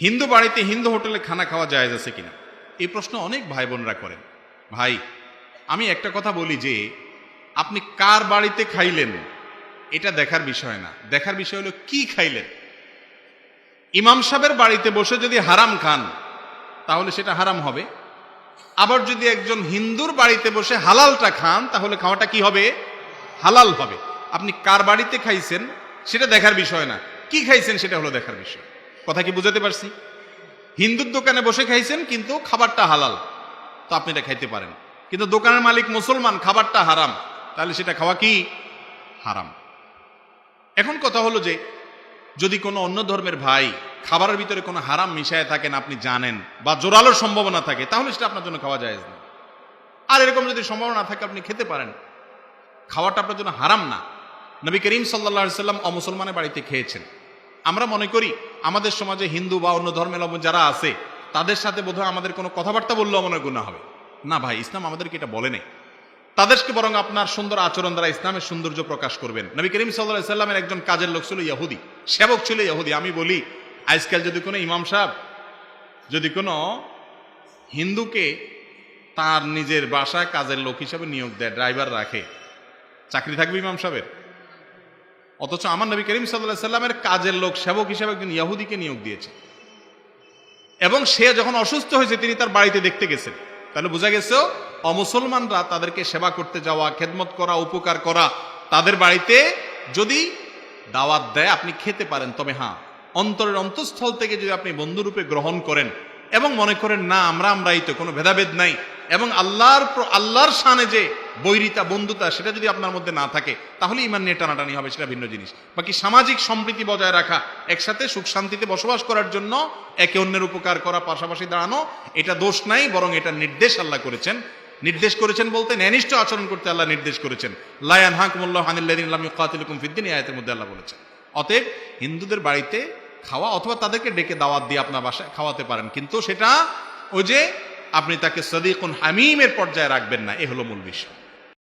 হিন্দু বাড়িতে হিন্দু হোটেলে খানা খাওয়া জায়েজ আছে কিনা? এই প্রশ্ন অনেক ভাই বোনরা করেন। ভাই, আমি একটা কথা বলি যে, আপনি কার বাড়িতে খাইলেন? এটা দেখার বিষয় না। দেখার বিষয় হলো কি খাইলেন? ইমাম সাহেবের বাড়িতে বসে যদি হারাম খান, তাহলে সেটা হারাম হবে। আবার যদি একজন হিন্দুর বাড়িতে বসে হালালটা খান, তাহলে খাওয়াটা কি হবে? হালাল হবে। আপনি কার বাড়িতে খাইছেন, সেটা দেখার বিষয় না। কি খাইছেন, সেটা হলো দেখার বিষয়। কথা কি বুঝাতে পারছি? হিন্দুর দোকানে বসে খাইছেন, কিন্তু খাবারটা হালাল। তো আপনি এটা খাইতে পারেন। কিন্তু দোকানের মালিক মুসলমান, খাবারটা হারাম। তাহলে সেটা খাওয়া কি? হারাম। এখন কথা হলো যে, যদি কোনো অন্য ধর্মের ভাই খাবারের ভিতরে কোনো হারাম মিশায় থাকেন, আপনি জানেন, বা জোরালোর সম্ভাবনা থাকে, তাহলে সেটা আপনার জন্য খাওয়া যায় না। আর এরকম যদি সম্ভাবনা থাকে, আপনি খেতে পারেন। খাওয়াটা আপনার জন্য হারাম না। নবী করিম সাল্লা সাল্লাম অমুসলমানের বাড়িতে খেয়েছেন। আমরা মনে করি আমাদের সমাজে হিন্দু বা অন্য ধর্মের লোক যারা আছে, তাদের সাথে বোধহয় আমাদের কোনো কথাবার্তা বললেও মনে গুণা হবে। না ভাই, ইসলাম আমাদেরকে এটা বলে নেই। তাদেরকে বরং আপনার সুন্দর আচরণ দ্বারা ইসলামের সৌন্দর্য প্রকাশ করবেন। নবী করিম সাল্লাহ সাল্লামের একজন কাজের লোক ছিল ইয়াহুদি, সেবক ছিল ইয়াহুদি। আমি বলি, আজকাল যদি কোনো ইমাম সাহেব, যদি কোনো হিন্দুকে তার নিজের বাসায় কাজের লোক হিসাবে নিয়োগ দেয়, ড্রাইভার রাখে, চাকরি থাকবে ইমাম সাহেবের? অথচ আমার নবী করিম সাল্লামের কাজের লোক, সেবক হিসেবে একজন ইয়াহুদিকে নিয়োগ দিয়েছে। এবং সে যখন অসুস্থ হয়েছে, তিনি তার বাড়িতে দেখতে গেছেন। তাহলে বোঝা গেছে, অমুসলমানরা তাদেরকে সেবা করতে যাওয়া, খেদমত করা, উপকার করা, তাদের বাড়িতে যদি দাওয়াত দেয়, আপনি খেতে পারেন। তবে হ্যাঁ অন্তরের অন্তঃস্থল থেকে যদি আপনি বন্ধুরূপে গ্রহণ করেন এবং মনে করেন, না, আমরা আমরাই তো, কোনো ভেদাভেদ নাই। এবং আল্লাহর আল্লাহর সানে যে বৈরিতা বন্ধুতা সেটা যদি আপনার মধ্যে না থাকে তাহলে ইমান নিয়ে টানাটানি হবে, সেটা ভিন্ন জিনিস। বাকি সামাজিক সম্প্রীতি বজায় রাখা, একসাথে সুখ শান্তিতে বসবাস করার জন্য একে অন্যের উপকার করা, পাশাপাশি দাঁড়ানো, এটা দোষ নাই, বরং এটা নির্দেশ আল্লাহ করেছেন। নির্দেশ করেছেন বলতে ন্যানিষ্ঠ আচরণ করতে আল্লাহ নির্দেশ করেছেন। লায়ান হাকুমুল্লাহ হানিল্লাদিন আল্লাহ কাতিলকুম ফিদ্দিন এই আয়াতের মধ্যে আল্লাহ বলেছেন। অতএব হিন্দুদের বাড়িতে খাওয়া অথবা তাদেরকে ডেকে দাওয়াত দিয়ে আপনার বাসায় খাওয়াতে পারেন, কিন্তু সেটা ওই যে আপনি তাকে সদিকুন হামিমের পর্যায়ে রাখবেন না, এ হলো মূল বিষয়।